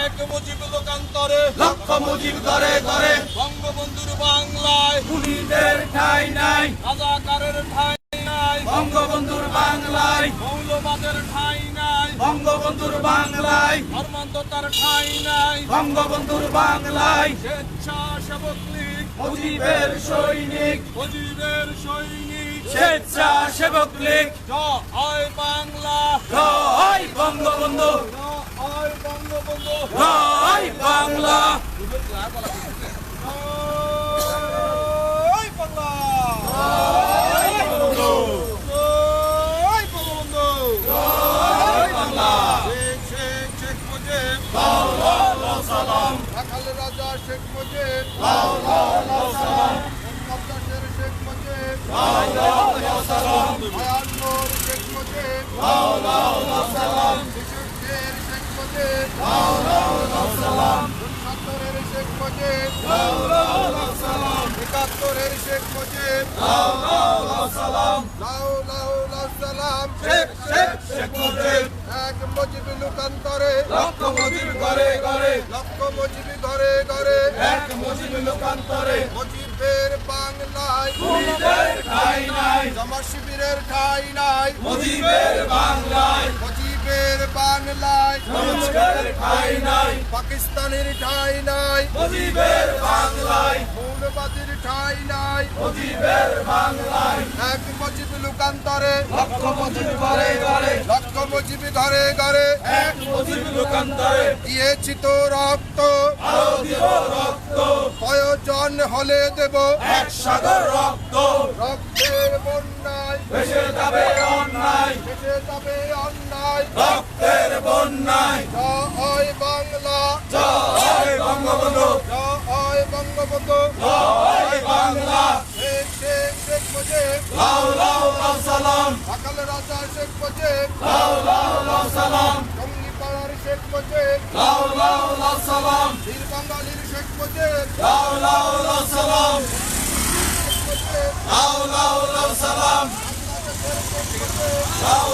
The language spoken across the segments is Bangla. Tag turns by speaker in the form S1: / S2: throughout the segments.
S1: এক মুজিব লোকান্তরে
S2: লক্ষ মুজিব করে করে
S1: বঙ্গবন্ধুর বাংলায়
S2: খুনিদের ঠাই নাই।
S1: রাজাকারের ঠাই নাই
S2: বঙ্গবন্ধুর বাংলায়
S1: মৌলবাদের ঠাই নাই
S2: বঙ্গবন্ধুর বাংলায়
S1: ধর্মান্ধতার ঠাই নাই
S2: বঙ্গবন্ধুর বাংলায়
S1: স্বেচ্ছাসেবক লীগ।
S2: মুজিবের সৈনিক।
S1: মুজিবের সৈনিক।
S2: স্বেচ্ছাসেবক লীগ।
S1: জয় বাংলা।
S2: জয় বঙ্গবন্ধু।
S1: জয় বঙ্গবন্ধু।
S2: জয় বাংলা।
S1: মুজিব শেখ মুজিব
S2: সালাম
S1: একাত্তরের শেখ মুজিব লাউ লাউ লাউ সালাম
S2: শেখ শেখ শেখ মুজিব
S1: এক মুজিব লোকান্তরে।
S2: লক্ষ মুজিব করে করে
S1: লক্ষ মুজিব ঘরে ঘরে
S2: এক মুজিব লোকান্তরে।
S1: মুজিবের
S2: ঠাই নাই।
S1: জামা শিবিরের ঠাই নাই।
S2: মুজিবের বাংলায়।
S1: মুজিবের বাংলায়।
S2: ঠাই নাই।
S1: পাকিস্তানের ঠাই নাই।
S2: মুজিবের বাংলায়।
S1: মৌলবাদীর ঠাই নাই।
S2: মুজিবের বাংলায়।
S1: এক মুজিব লোকান্তরে।
S2: লক্ষ মুজিব করে করে
S1: লক্ষ মুজিব ঘরে ঘরে।
S2: এক মুজিব লোকান্তরে।
S1: দিয়েছি তো রক্ত।
S2: আরও দিব রক্ত।
S1: প্রয়োজন হলে দেব।
S2: এক সাগর রক্ত।
S1: রক্তের বন্যায়।
S2: ভেসে যাবে অন্যায়।
S1: ভেসে যাবে অন্যায়।
S2: রক্তের বন্যায়।
S1: জয় বাংলা।
S2: জয় বঙ্গবন্ধু।
S1: জয় বঙ্গবন্ধু।
S2: জয় বাংলা।
S1: শেখ শেখ শেখ মুজিব।
S2: লাউ লাউ লাউ সালাম।
S1: সকাল রাজা শেখ মুজিব।
S2: লাউ লাউ লাউ সালাম।
S1: শেখ মুজিব।
S2: লাউ লাউ লাউ সালাম।
S1: বীর বাঙালির মুজিব
S2: লাউ লাউ লাউ সালাম লাউ লাউ লাউ সালাম লাউ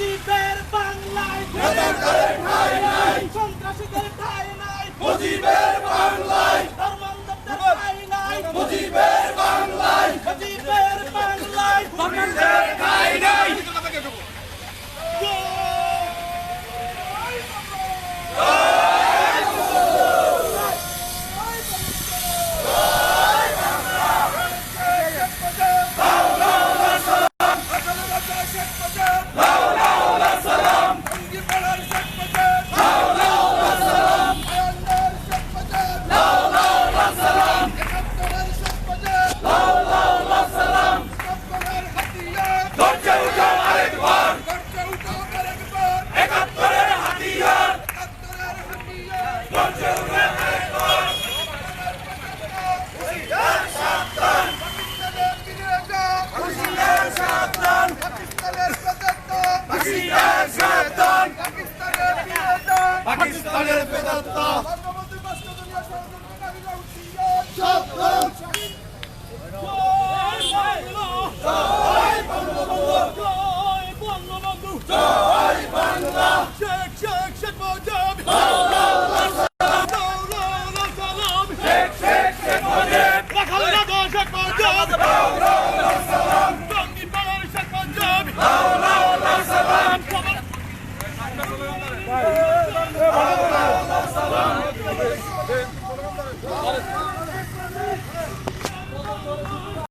S2: মুজিবের বাংলায় সন্ত্রাসীদের ঠাই নাই। মুজিবের বাংলায়